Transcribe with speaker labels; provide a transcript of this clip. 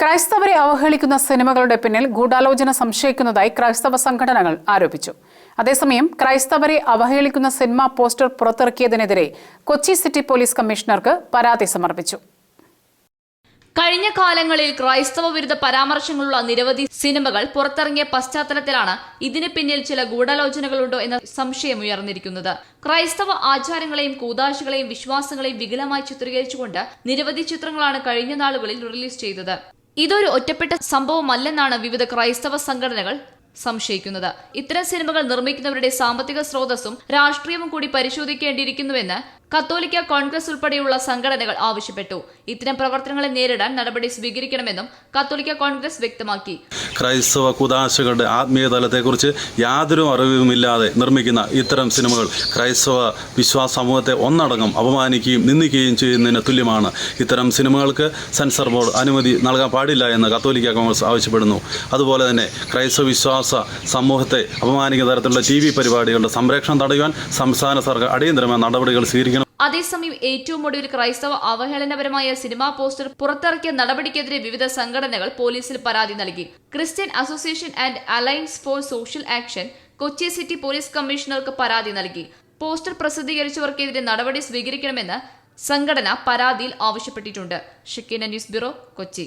Speaker 1: ക്രൈസ്തവരെ അവഹേളിക്കുന്ന സിനിമകളുടെ പിന്നിൽ ഗൂഢാലോചന സംശയിക്കുന്നതായി ക്രൈസ്തവ സംഘടനകൾ ആരോപിച്ചു. അതേസമയം ക്രൈസ്തവരെ അവഹേളിക്കുന്ന സിനിമാ പോസ്റ്റർ പുറത്തിറക്കിയതിനെതിരെ കൊച്ചി സിറ്റി പോലീസ് കമ്മീഷണർക്ക് പരാതി സമർപ്പിച്ചു.
Speaker 2: കഴിഞ്ഞ കാലങ്ങളിൽ ക്രൈസ്തവ വിരുദ്ധ പരാമർശങ്ങളുള്ള നിരവധി സിനിമകൾ പുറത്തിറങ്ങിയ പശ്ചാത്തലത്തിലാണ് ഇതിന് പിന്നിൽ ചില ഗൂഢാലോചനകളുണ്ടോ എന്ന സംശയം ഉയർന്നിരിക്കുന്നത്. ക്രൈസ്തവ ആചാരങ്ങളെയും കൂതാശകളെയും വിശ്വാസങ്ങളെയും വികലമായി ചിത്രീകരിച്ചുകൊണ്ട് നിരവധി ചിത്രങ്ങളാണ് കഴിഞ്ഞ നാളുകളിൽ റിലീസ് ചെയ്തത്. ഇതൊരു ഒറ്റപ്പെട്ട സംഭവമല്ലെന്നാണ് വിവിധ ക്രൈസ്തവ സംഘടനകൾ സംശയിക്കുന്നത്. ഇത്തരം സിനിമകൾ നിർമ്മിക്കുന്നവരുടെ സാമ്പത്തിക സ്രോതസ്സും രാഷ്ട്രീയവും കൂടി പരിശോധിക്കേണ്ടിയിരിക്കുന്നുവെന്ന് കത്തോലിക്ക കോൺഗ്രസ് ഉൾപ്പെടെയുള്ള സംഘടനകൾ ആവശ്യപ്പെട്ടു. ഇത്തരം പ്രവർത്തനങ്ങളെ നേരിടാൻ നടപടി സ്വീകരിക്കണമെന്നും കത്തോലിക്ക കോൺഗ്രസ് വ്യക്തമാക്കി.
Speaker 3: ക്രൈസ്തവ കുതാശകളുടെ ആത്മീയ തലത്തെക്കുറിച്ച് യാതൊരു അറിവുമില്ലാതെ നിർമ്മിക്കുന്ന ഇത്തരം സിനിമകൾ ക്രൈസ്തവ വിശ്വാസ സമൂഹത്തെ ഒന്നടങ്കം അപമാനിക്കുകയും നിന്ദിക്കുകയും ചെയ്യുന്നതിന് തുല്യമാണ്. ഇത്തരം സിനിമകൾക്ക് സെൻസർ ബോർഡ് അനുമതി നൽകാൻ പാടില്ല എന്ന് കത്തോലിക്ക കോൺഗ്രസ് ആവശ്യപ്പെടുന്നു. അതുപോലെ തന്നെ ക്രൈസ്തവ വിശ്വാസ സമൂഹത്തെ അപമാനിക്കുന്ന തരത്തിലുള്ള ടി വി പരിപാടികളുടെ സംരക്ഷണം തടയുവാൻ സംസ്ഥാന സർക്കാർ അടിയന്തരമായ നടപടികൾ സ്വീകരിക്കണം.
Speaker 2: അതേസമയം ഏറ്റവും ഒടുവിൽ ക്രൈസ്തവ അവഹേളനപരമായ സിനിമാ പോസ്റ്റർ പുറത്തിറക്കിയ നടപടിക്കെതിരെ വിവിധ സംഘടനകൾ പോലീസിൽ പരാതി നൽകി. Christian association and alliance for social action Kochi city police കമ്മീഷണർക്ക് പരാതി നൽകി. പോസ്റ്റർ പ്രസിദ്ധീകരിച്ചവർക്കെതിരെ നടപടി സ്വീകരിക്കണമെന്ന് സംഘടന പരാതിയിൽ ആവശ്യപ്പെട്ടിട്ടുണ്ട്. Shekinah news bureau Kochi.